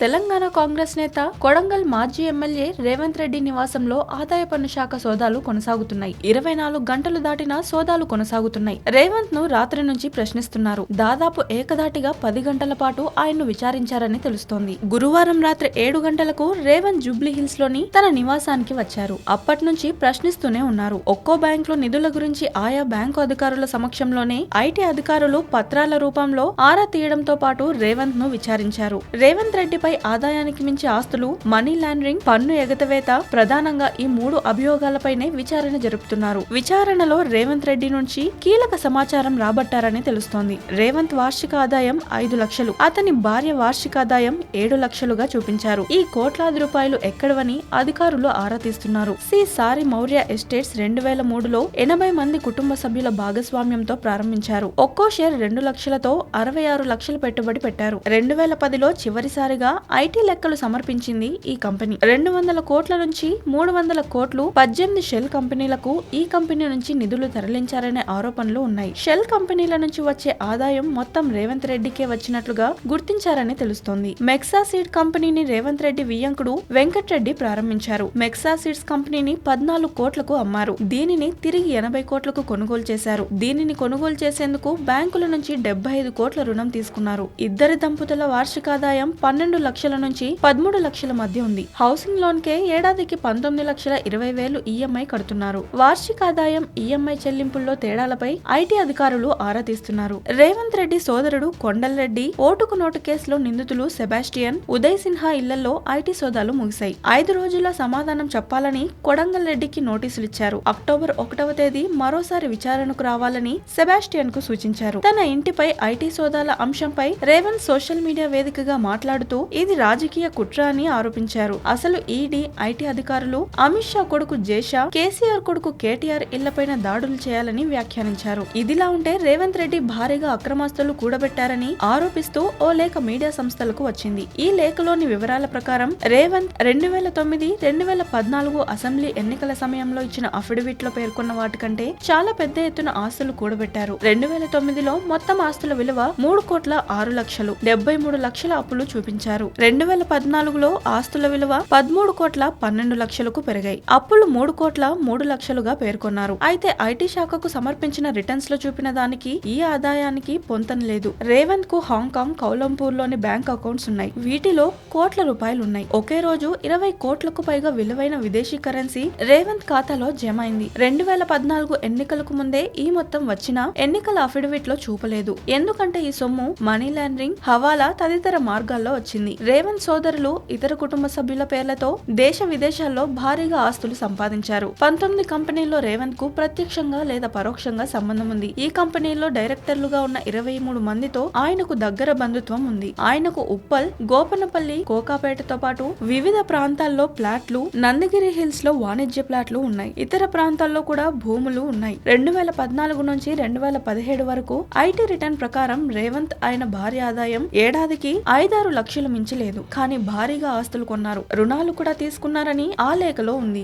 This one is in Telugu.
తెలంగాణ కాంగ్రెస్ నేత కొడంగల్ మాజీ ఎమ్మెల్యే రేవంత్ రెడ్డి నివాసంలో ఆదాయ పన్ను శాఖ సోదాలు కొనసాగుతున్నాయి. ఇరవై నాలుగు గంటలు దాటిన సోదాలు కొనసాగుతున్నాయి. రేవంత్ను రాత్రి నుంచి ప్రశ్నిస్తున్నారు. దాదాపు ఏకదాటిగా పది గంటల పాటు ఆయన్ను విచారించారని తెలుస్తోంది. గురువారం రాత్రి ఏడు గంటలకు రేవంత్ జూబ్లీ హిల్స్లోని తన నివాసానికి వచ్చారు. అప్పటి నుంచి ప్రశ్నిస్తూనే ఉన్నారు. ఒక్కో బ్యాంక్లో నిధుల గురించి ఆయా బ్యాంకు అధికారుల సమక్షంలోనే ఐటీ అధికారులు పత్రాల రూపంలో ఆరా తీయడంతో పాటు రేవంత్ను విచారించారు. రేవంత్ రెడ్డి రెడ్డిపై ఆదాయానికి మించి ఆస్తులు మనీ లాండరింగ్ పన్ను ఎగతవేత ప్రధానంగా ఈ మూడు అభియోగాలపైనే విచారణ జరుపుతున్నారు. విచారణలో రేవంత్ రెడ్డి నుంచి కీలక సమాచారం రాబట్టారని తెలుస్తోంది. రేవంత్ వార్షిక ఆదాయం ఐదు లక్షలు అతని భార్య వార్షిక ఆదాయం ఏడు లక్షలుగా చూపించారు. ఈ కోట్లాది రూపాయలు ఎక్కడవని అధికారులు ఆరా తీస్తున్నారు. సి. సారి మౌర్య ఎస్టేట్స్ రెండు వేల మూడులో ఎనభై మంది కుటుంబ సభ్యుల భాగస్వామ్యంతో ప్రారంభించారు. ఒక్కో షేర్ రెండు లక్షలతో అరవై ఆరు లక్షలు పెట్టుబడి పెట్టారు. రెండు వేల పదిలో చివరిసారిగా ఐటీ లెక్కలు సమర్పించింది ఈ కంపెనీ. రెండు వందల కోట్ల నుంచి మూడు వందల కోట్లు పద్దెనిమిది షెల్ కంపెనీలకు ఈ కంపెనీ నుంచి నిధులు తరలించారనే ఆరోపణలు ఉన్నాయి. షెల్ కంపెనీల నుంచి వచ్చే ఆదాయం మొత్తం రేవంత్ రెడ్డికే వచ్చినట్లుగా గుర్తించారని తెలుస్తోంది. మెక్సా సీడ్ కంపెనీని రేవంత్ రెడ్డి వియ్యంకుడు వెంకట్రెడ్డి ప్రారంభించారు. మెక్సా సీడ్స్ కంపెనీని పద్నాలుగు కోట్లకు అమ్మారు. దీనిని తిరిగి ఎనభై కోట్లకు కొనుగోలు చేశారు. దీనిని కొనుగోలు చేసేందుకు బ్యాంకుల నుంచి డెబ్బై ఐదు కోట్ల రుణం తీసుకున్నారు. ఇద్దరి దంపతుల వార్షిక ఆదాయం పన్నెండు లక్షల నుంచి పదమూడు లక్షల మధ్య ఉంది. హౌసింగ్ లోన్ కే ఏడాదికి పంతొమ్మిది లక్షల ఇరవై వేలు ఈఎంఐ కడుతున్నారు. వార్షిక ఆదాయం ఈఎంఐ చెల్లింపుల్లో తేడాలపై ఐటీ అధికారులు ఆరా తీస్తున్నారు. రేవంత్ రెడ్డి సోదరుడు కొండల్ రెడ్డి ఓటుకు నోటు కేసులో నిందితులు సెబాస్టియన్ ఉదయ్ సిన్హా ఇళ్ళలో ఐటీ సోదాలు ముగిశాయి. ఐదు రోజుల్లో సమాధానం చెప్పాలని కొడంగల్ రెడ్డికి నోటీసులు ఇచ్చారు. అక్టోబర్ ఒకటవ తేదీ మరోసారి విచారణకు రావాలని సెబాస్టియన్కు సూచించారు. తన ఇంటిపై ఐటీ సోదాల అంశంపై రేవంత్ సోషల్ మీడియా వేదికగా మాట్లాడుతూ ఇది రాజకీయ కుట్ర అని ఆరోపించారు. అసలు ఈడీ ఐటీ అధికారులు అమిత్ షా కొడుకు జేషా కేసీఆర్ కొడుకు కేటీఆర్ ఇళ్ళపైన దాడులు చేయాలని వ్యాఖ్యానించారు. ఇదిలా ఉంటే రేవంత్ రెడ్డి భారీగా అక్రమాస్తులు కూడబెట్టారని ఆరోపిస్తూ ఓ లేఖ మీడియా సంస్థలకు వచ్చింది. ఈ లేఖలోని వివరాల ప్రకారం రేవంత్ రెండు వేల తొమ్మిది రెండు వేల పద్నాలుగు అసెంబ్లీ ఎన్నికల సమయంలో ఇచ్చిన అఫిడవిట్లో పేర్కొన్న వాటికంటే చాలా పెద్ద ఎత్తున ఆస్తులు కూడబెట్టారు. రెండు వేల తొమ్మిదిలో మొత్తం ఆస్తుల విలువ మూడు కోట్ల ఆరు లక్షలు డెబ్బై మూడు లక్షల అప్పులు చూపించారు. రెండు వేల పద్నాలుగులో ఆస్తుల విలువ పదమూడు కోట్ల పన్నెండు లక్షలకు పెరిగాయి. అప్పులు మూడు కోట్ల మూడు లక్షలుగా పేర్కొన్నారు. అయితే ఐటీ శాఖకు సమర్పించిన రిటర్న్స్లో చూపిన దానికి ఈ ఆదాయానికి పొంతన లేదు. రేవంత్కు హాంకాంగ్ కౌలంపూర్లోని బ్యాంక్ అకౌంట్స్ ఉన్నాయి. వీటిలో కోట్ల రూపాయలు ఉన్నాయి ఒకే రోజు ఇరవై కోట్లకు పైగా విలువైన విదేశీ కరెన్సీ రేవంత్ ఖాతాలో జమ అయింది. రెండు వేల పద్నాలుగు ఎన్నికలకు ముందే ఈ మొత్తం వచ్చినా ఎన్నికల అఫిడవిట్లో చూపలేదు. ఎందుకంటే ఈ సొమ్ము మనీ లాండరింగ్ హవాలా తదితర మార్గాల్లో వచ్చింది. రేవంత్ సోదరులు ఇతర కుటుంబ సభ్యుల పేర్లతో దేశ విదేశాల్లో భారీగా ఆస్తులు సంపాదించారు. పంతొమ్మిది కంపెనీల్లో రేవంత్కు ప్రత్యక్షంగా లేదా పరోక్షంగా సంబంధం ఉంది. ఈ కంపెనీల్లో డైరెక్టర్లుగా ఉన్న ఇరవై మూడు మందితో ఆయనకు దగ్గర బంధుత్వం ఉంది. ఆయనకు ఉప్పల్ గోపనపల్లి కోకాపేటతో పాటు వివిధ ప్రాంతాల్లో ప్లాట్లు నందగిరి హిల్స్లో వాణిజ్య ప్లాట్లు ఉన్నాయి. ఇతర ప్రాంతాల్లో కూడా భూములు ఉన్నాయి. రెండు వేల పద్నాలుగు నుంచి రెండు వేల పదిహేడు వరకు ఐటీ రిటర్న్ ప్రకారం రేవంత్ ఆయన భార్య ఆదాయం ఏడాదికి ఐదారు లక్షలు మించి లేదు కానీ భారీగా ఆస్తులు కొన్నారు. రుణాలు కూడా తీసుకున్నారని ఆ లేఖలో ఉంది.